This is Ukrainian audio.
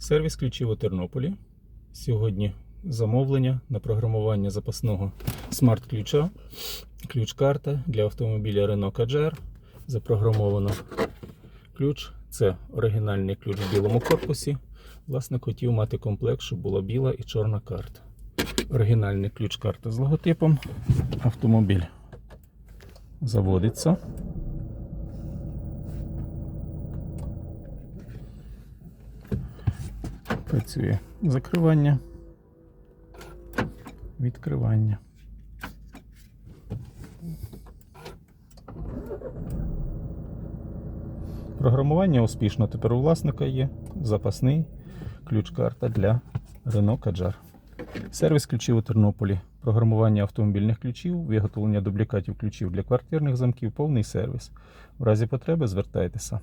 Сервіс ключів у Тернополі. Сьогодні замовлення на програмування запасного смарт-ключа. Ключ-карта для автомобіля Renault Kadjar. Запрограмовано ключ. Це оригінальний ключ в білому корпусі. Власник хотів мати комплект, щоб була біла і чорна карта. Оригінальний ключ-карта з логотипом. Автомобіль заводиться. Працює закривання, відкривання. Програмування успішно тепер у власника є. Запасний ключ-карта для Renault Kadjar. Сервіс ключів у Тернополі. Програмування автомобільних ключів, виготовлення дублікатів ключів для квартирних замків, повний сервіс. В разі потреби звертайтеся.